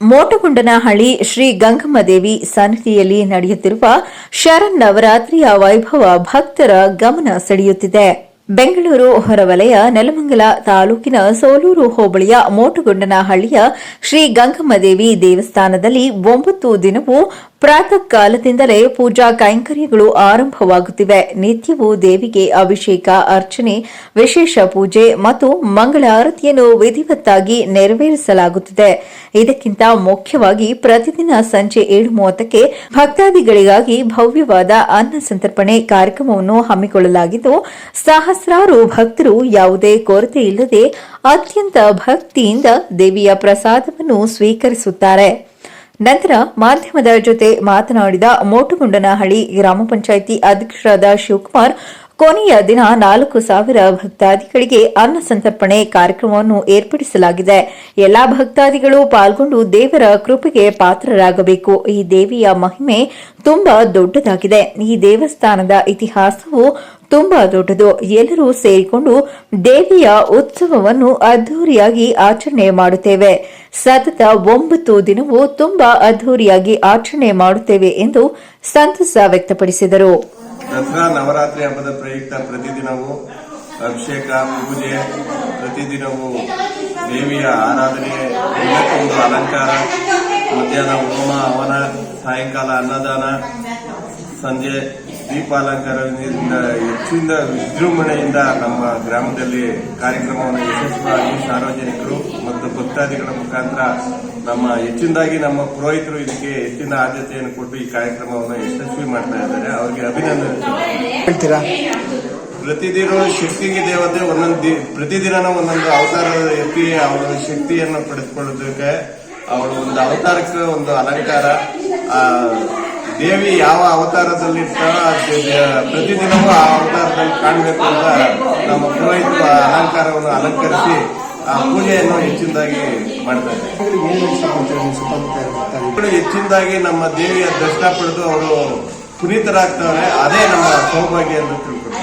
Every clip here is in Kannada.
ಮೋಟಗುಂಡನಹಳ್ಳಿ ಶ್ರೀ ಗಂಗಮ್ಮದೇವಿ ಸನ್ನಿಧಿಯಲ್ಲಿ ನಡೆಯುತ್ತಿರುವ ಶರನ್ನವರಾತ್ರಿಯ ವೈಭವ ಭಕ್ತರ ಗಮನ ಸೆಳೆಯುತ್ತಿದೆ. ಬೆಂಗಳೂರು ಹೊರವಲಯ, ನೆಲಮಂಗಲ ತಾಲೂಕಿನ ಸೋಲೂರು ಹೋಬಳಿಯ ಮೋಟುಗೊಂಡನಹಳ್ಳಿಯ ಶ್ರೀ ಗಂಗಮ್ಮದೇವಿ ದೇವಸ್ಥಾನದಲ್ಲಿ ಒಂಬತ್ತು ದಿನವೂ ಪ್ರಾತಃ ಕಾಲದಿಂದಲೇ ಪೂಜಾ ಕೈಂಕರ್ಯಗಳು ಆರಂಭವಾಗುತ್ತಿವೆ. ನಿತ್ಯವೂ ದೇವಿಗೆ ಅಭಿಷೇಕ, ಅರ್ಚನೆ, ವಿಶೇಷ ಪೂಜೆ ಮತ್ತು ಮಂಗಳಾರತಿಯನ್ನು ವಿಧಿವತ್ತಾಗಿ ನೆರವೇರಿಸಲಾಗುತ್ತಿದೆ. ಇದಕ್ಕಿಂತ ಮುಖ್ಯವಾಗಿ ಪ್ರತಿದಿನ ಸಂಜೆ ಏಳು ಮೂವತ್ತಕ್ಕೆ ಭಕ್ತಾದಿಗಳಿಗಾಗಿ ಭವ್ಯವಾದ ಅನ್ನ ಸಂತರ್ಪಣೆ ಕಾರ್ಯಕ್ರಮವನ್ನು ಹಮ್ಮಿಕೊಳ್ಳಲಾಗಿದ್ದು, ಸಹಸ್ರಾರು ಭಕ್ತರು ಯಾವುದೇ ಕೊರತೆ ಇಲ್ಲದೆ ಅತ್ಯಂತ ಭಕ್ತಿಯಿಂದ ದೇವಿಯ ಪ್ರಸಾದವನ್ನು ಸ್ವೀಕರಿಸುತ್ತಾರೆ. ನಂತರ ಮಾಧ್ಯಮದ ಜೊತೆ ಮಾತನಾಡಿದ ಮೋಟುಗುಂಡನಹಳ್ಳಿ ಗ್ರಾಮ ಪಂಚಾಯಿತಿ ಅಧ್ಯಕ್ಷರಾದ ಶಿವಕುಮಾರ್ ಕೊನೆಯ ದಿನ ನಾಲ್ಕು ಸಾವಿರ ಭಕ್ತಾದಿಗಳಿಗೆ ಅನ್ನ ಸಂತರ್ಪಣೆ ಕಾರ್ಯಕ್ರಮವನ್ನು ಏರ್ಪಡಿಸಲಾಗಿದೆ. ಎಲ್ಲಾ ಭಕ್ತಾದಿಗಳು ಪಾಲ್ಗೊಂಡು ದೇವರ ಕೃಪೆಗೆ ಪಾತ್ರರಾಗಬೇಕು. ಈ ದೇವಿಯ ಮಹಿಮೆ ತುಂಬಾ ದೊಡ್ಡದಾಗಿದೆ. ಈ ದೇವಸ್ಥಾನದ ಇತಿಹಾಸವು ತುಂಬಾ ದೊಡ್ಡದು. ಎಲ್ಲರೂ ಸೇರಿಕೊಂಡು ದೇವಿಯ ಉತ್ಸವವನ್ನು ಅದ್ಧೂರಿಯಾಗಿ ಆಚರಣೆ ಮಾಡುತ್ತೇವೆ. ಸತತ ಒಂಬತ್ತು ದಿನವೂ ತುಂಬಾ ಅದ್ಧೂರಿಯಾಗಿ ಆಚರಣೆ ಮಾಡುತ್ತೇವೆ ಎಂದು ಸಂತಸ ವ್ಯಕ್ತಪಡಿಸಿದರು. ದಸರಾ ನವರಾತ್ರಿ ಹಬ್ಬದ ಪ್ರಯುಕ್ತ ಪ್ರತಿದಿನವೂ ಅಭಿಷೇಕ, ಪೂಜೆ, ಪ್ರತಿದಿನವೂ ದೇವಿಯ ಆರಾಧನೆ ಒಂದು ಅಲಂಕಾರ, ಮಧ್ಯಾಹ್ನ ಹೋಮ ಹವನ ಸಾಯಂಕಾಲ ಅನ್ನದಾನ ಸಂಜೆ ದೀಪಾಲಂಕಾರದಿಂದ ಹೆಚ್ಚಿನ ವಿಜೃಂಭಣೆಯಿಂದ ನಮ್ಮ ಗ್ರಾಮದಲ್ಲಿ ಕಾರ್ಯಕ್ರಮವನ್ನು ಯಶಸ್ವಿಯಾಗಿ ಸಾರ್ವಜನಿಕರು ಮತ್ತು ಭಕ್ತಾದಿಗಳ ಮುಖಾಂತರ ನಮ್ಮ ಹೆಚ್ಚಿನದಾಗಿ ನಮ್ಮ ಪುರೋಹಿತರು ಇದಕ್ಕೆ ಹೆಚ್ಚಿನ ಆದ್ಯತೆಯನ್ನು ಕೊಟ್ಟು ಈ ಕಾರ್ಯಕ್ರಮವನ್ನು ಯಶಸ್ವಿ ಮಾಡ್ತಾ ಇದ್ದಾರೆ. ಅವರಿಗೆ ಅಭಿನಂದನೆ ಹೇಳ್ತೀರಾ? ಪ್ರತಿದಿನ ಶಕ್ತಿಗೆ ದೇವತೆ ಒಂದೊಂದು ಪ್ರತಿದಿನ ಒಂದೊಂದು ಅವತಾರ ಎತ್ತಿ ಅವರ ಶಕ್ತಿಯನ್ನು ಪಡೆದುಕೊಳ್ಳೋದಕ್ಕೆ ಅವಳ ಒಂದು ಅವತಾರಕ್ಕೆ ಒಂದು ಅಲಂಕಾರ ಆ ದೇವಿ ಯಾವ ಅವತಾರದಲ್ಲಿ ದೇ- ಪ್ರತಿದಿನವೂ ಆ ಅವತಾರದಲ್ಲಿ ಕಾಣಬೇಕು ಅಂತ ನಮ್ಮ ಪುರೋಹಿತರು ಆ ಅಲಂಕಾರವನ್ನು ಅಲಂಕರಿಸಿ ಆ ಪೂಜೆಯನ್ನು ಹೆಚ್ಚಿನದಾಗಿ ಮಾಡ್ತಾ ಹೆಚ್ಚಿನದಾಗಿ ನಮ್ಮ ದೇವಿಯ ದರ್ಶನ ಪಡೆದು ಅವರು ಪುನೀತರಾಗ್ತವ್ರೆ, ಅದೇ ನಮ್ಮ ಸೌಭಾಗ್ಯ ಅಂತ ತಿಳ್ಕೊಂಡು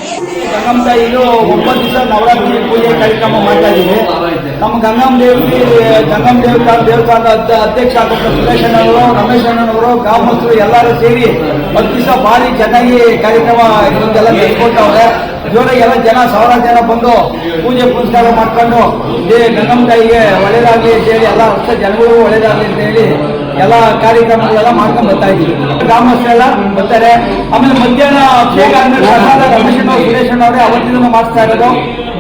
ಒಂಬತ್ತು ದಿವಸ ನವರಾತ್ರಿ ಪೂಜೆ ಕಾರ್ಯಕ್ರಮ ಮಾಡ್ತಾ ಇದ್ದೀವಿ. ನಮ್ಮ ಗಂಗಮ್ಮ ದೇವಿ ಗಂಗಮ್ಮ ದೇವಸ್ಥಾನ ದೇವಸ್ಥಾನದ ಅಧ್ಯ- ಅಧ್ಯಕ್ಷ ಆಗುತ್ತೆ ಸುರೇಶ್ ಅಣ್ಣವರು ರಮೇಶ್ ಅಣ್ಣನವರು ಗ್ರಾಮಸ್ಥರು ಎಲ್ಲರೂ ಸೇರಿ ಹತ್ತು ದಿವಸ ಭಾರಿ ಚೆನ್ನಾಗಿ ಕಾರ್ಯಕ್ರಮ ಇದೊಂದೆಲ್ಲ ನಡೆಸ್ಕೊಳ್ತಾವ್ರೆ ಜೋರಾಗಿ ಎಲ್ಲ ಜನ, ಸಾವಿರಾರು ಜನ ಬಂದು ಪೂಜೆ ಪುನಸ್ಕಾರ ಮಾಡ್ಕೊಂಡು ದೇ ಗಂಗಮ್ಮ ತಾಯಿಗೆ ಒಳ್ಳೇದಾಗಲಿ ಅಂತ ಹೇಳಿ, ಎಲ್ಲ ಹೊಸ ಜನಗಳಿಗೂ ಒಳ್ಳೇದಾಗಲಿ ಅಂತ ಹೇಳಿ ಎಲ್ಲ ಕಾರ್ಯಕ್ರಮಗಳೆಲ್ಲ ಮಾಡ್ಕೊಂಡು ಬರ್ತಾ ಇದ್ದೀವಿ. ಗ್ರಾಮಸ್ಥರೆಲ್ಲ ಬರ್ತಾರೆ. ಆಮೇಲೆ ಮಧ್ಯಾಹ್ನ ಪ್ರಸಾದ ರಮೇಶ್ ಸುರೇಶ್ ಅವರೇ, ಅವತ್ತಿನ ಮಾಡಿಸ್ತಾ ಇರೋದು.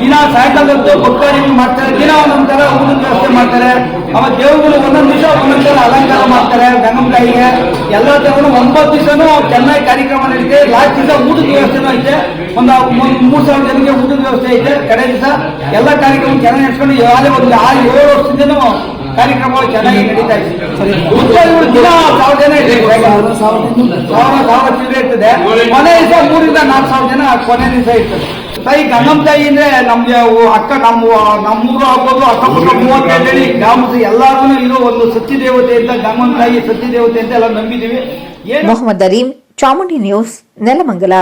ದಿನ ಸಾಯಂಕಾಲದ್ದು ಭಕ್ತಾದಿಗಳು ಮಾಡ್ತಾರೆ, ದಿನ ಒಂದೊಂದ್ ತರ ಊಟದ ವ್ಯವಸ್ಥೆ ಮಾಡ್ತಾರೆ. ಅವ ದೇವರು ಒಂದೊಂದು ದಿವಸ ಒಂದೊಂದ್ ತರ ಅಲಂಕಾರ ಮಾಡ್ತಾರೆ ಗಂಗಮ್ಮ ತಾಯಿಗೆ ಎಲ್ಲ ದೇವರು ಒಂಬತ್ತು ದಿವಸನೂ ಚೆನ್ನಾಗಿ ಕಾರ್ಯಕ್ರಮ ನಡೀತೆ. ಲಾಸ್ಟ್ ದಿವಸ ಊಟದ ವ್ಯವಸ್ಥೆನೂ ಐತೆ. ಒಂದು ಮೂರ್ ಸಾವಿರ ಜನಕ್ಕೆ ಊಟದ ವ್ಯವಸ್ಥೆ ಐತೆ ಕಡೆ ದಿವಸ. ಎಲ್ಲ ಕಾರ್ಯಕ್ರಮ ಚೆನ್ನಾಗಿ ನಡೆಸ್ಕೊಂಡು ಯಾರೇ ಒಂದು ಆರು ಏಳು ವರ್ಷದಿಂದನೂ ಕಾರ್ಯಕ್ರಮಗಳು ಚೆನ್ನಾಗಿ ನಡೀತಾ ಇದೆ. ಸರಿ ದಿನ ಸಾವಿರ ಜನ ಇದೆ ಸಾವಿರ ಸಾವಿರ ಚಿಲ್ಲರೆ ಇರ್ತದೆ. ಕೊನೆ ದಿವಸ ಮೂರಿಂದ ನಾಲ್ಕು ಸಾವಿರ ಜನ ಕೊನೆ ದಿವಸ ಇರ್ತದೆ. ತಾಯಿ ಗಂಗಮ್ಮ ತಾಯಿ ಅಂದ್ರೆ ನಮ್ಗೆ ಅಕ್ಕ ನಮ್ಮ ನಮ್ಮೂರು ಆಗ್ಬೋದು ಅಕ್ಕಪಕ್ಕ ಮೂವತ್ತೈದು ಹೇಳಿ ಗ್ರಾಮದ ಎಲ್ಲಾರು ಇರೋ ಒಂದು ಸತ್ಯ ದೇವತೆ ಅಂತ ಗಂಗಮ್ಮ ತಾಯಿ ಸತ್ಯ ದೇವತೆ ಅಂತ ಎಲ್ಲ ನಂಬಿದೀವಿ ಮೊಹಮ್ಮದ್ ಅರೀಂ ಚಾಮುಂಡಿ ನ್ಯೂಸ್ ನೆಲಮಂಗಲ.